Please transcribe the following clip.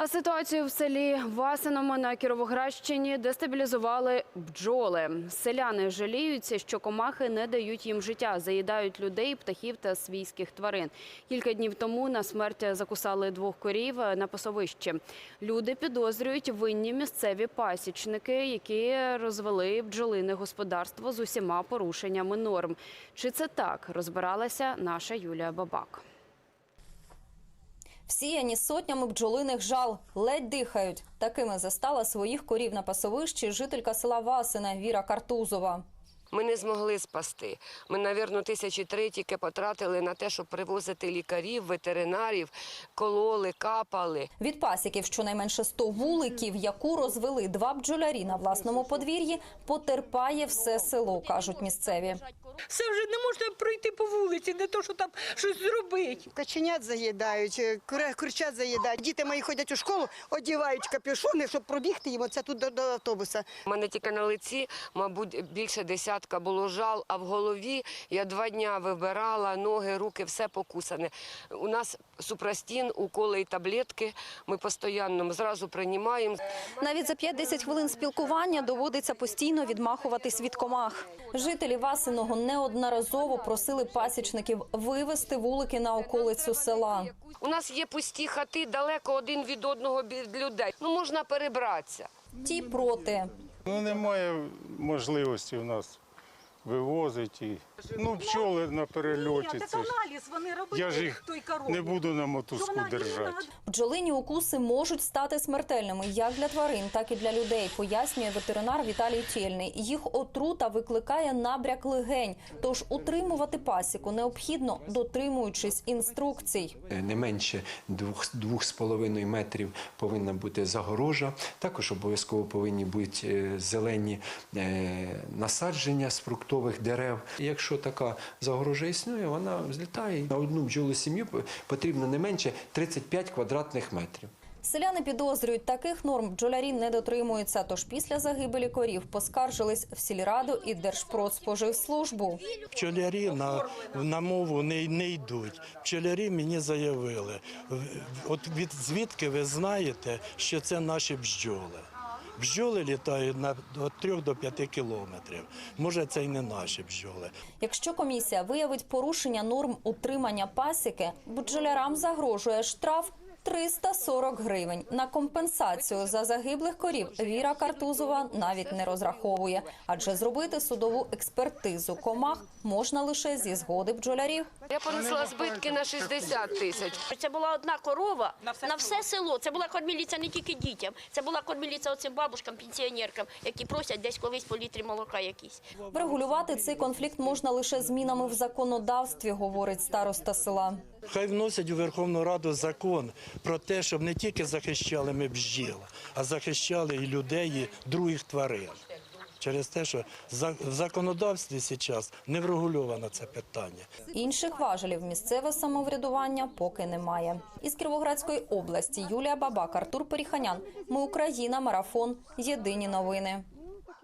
А ситуацію в селі Васиному на Кіровоградщині дестабілізували бджоли. Селяни жаліються, що комахи не дають їм життя, заїдають людей, птахів та свійських тварин. Кілька днів тому на смерть закусали двох корів на пасовищі. Люди підозрюють винні місцеві пасічники, які розвели бджолине господарство з усіма порушеннями норм. Чи це так розбиралася наша Юлія Бабак. Всіяні сотнями бджолиних жал ледь дихають. Такими застала своїх корів на пасовищі жителька села Васина Віра Картузова. Ми не змогли спасти. Ми, навірно, тисячі три тільки потратили на те, щоб привозити лікарів, ветеринарів, кололи, капали. Від пасіків щонайменше 100 вуликів, яку розвели два бджолярі на власному подвір'ї, потерпає все село, кажуть місцеві. Все вже не можна пройти по вулиці, не то, що там щось зробити. Каченят заїдають, курчат заїдають. Діти мої ходять у школу, одягають капюшони, щоб пробігти їм оце тут до, до автобуса. У мене тільки на лиці, мабуть, більше десятка було жал, а в голові я два дня вибирала, ноги, руки, все покусане. У нас супрастін, уколи і таблетки. Ми постійно зразу приймаємо. Навіть за 5-10 хвилин спілкування доводиться постійно відмахуватись від комах. Жителі Васиного неодноразово просили пасічників вивезти вулики на околицю села. У нас є пусті хати далеко один від одного від людей. Ну можна перебратися. Ті проти. Ну, немає можливості у нас вивозити. і- Ну, пчоли на перельоті. Ні, Це ж. аналіз вони робили Я ж їх той корові. не буду на мотузку Вона держати. Бджолині укуси можуть стати смертельними як для тварин, так і для людей, пояснює ветеринар Віталій Тєльний. Їх отрута викликає набряк легень, тож утримувати пасіку необхідно, дотримуючись інструкцій. не менше двох, двох з половиною метрів повинна бути загорожа. Також обов'язково повинні бути е, зелені е, насадження з фруктових дерев. Якщо така загорожа існує, вона злітає. На одну бджолу сім'ю потрібно не менше 35 квадратних метрів. Селяни підозрюють, таких норм бджолярі не дотримуються. Тож після загибелі корів поскаржились в сільраду і Держпродспоживслужбу. Пчолярі на, на мову не, не йдуть. Пчолярі мені заявили, от від звідки ви знаєте, що це наші бджоли. Бджоли літають на від 3 до 5 кілометрів. Може, це й не наші бджоли. Якщо комісія виявить порушення норм утримання пасіки, бджолярам загрожує штраф 340 гривень. На компенсацію за загиблих корів Віра Картузова навіть не розраховує, адже зробити судову експертизу комах можна лише зі згоди бджолярів. Я понесла збитки на 60 тисяч. Це була одна корова на все, село. Це була корміліця не тільки дітям. Це була корміліця оцим бабушкам, пенсіонеркам, які просять десь колись по літрі молока якісь. Врегулювати цей конфлікт можна лише змінами в законодавстві, говорить староста села. Хай вносять у Верховну Раду закон про те, щоб не тільки захищали ми бджіл, а захищали і людей, і других тварин. Через те, що в законодавстві зараз не врегульовано це питання. Інших важелів місцеве самоврядування поки немає. Із Кіровоградської області Юлія Бабак, Артур Періханян. Ми Україна. Марафон. Єдині новини.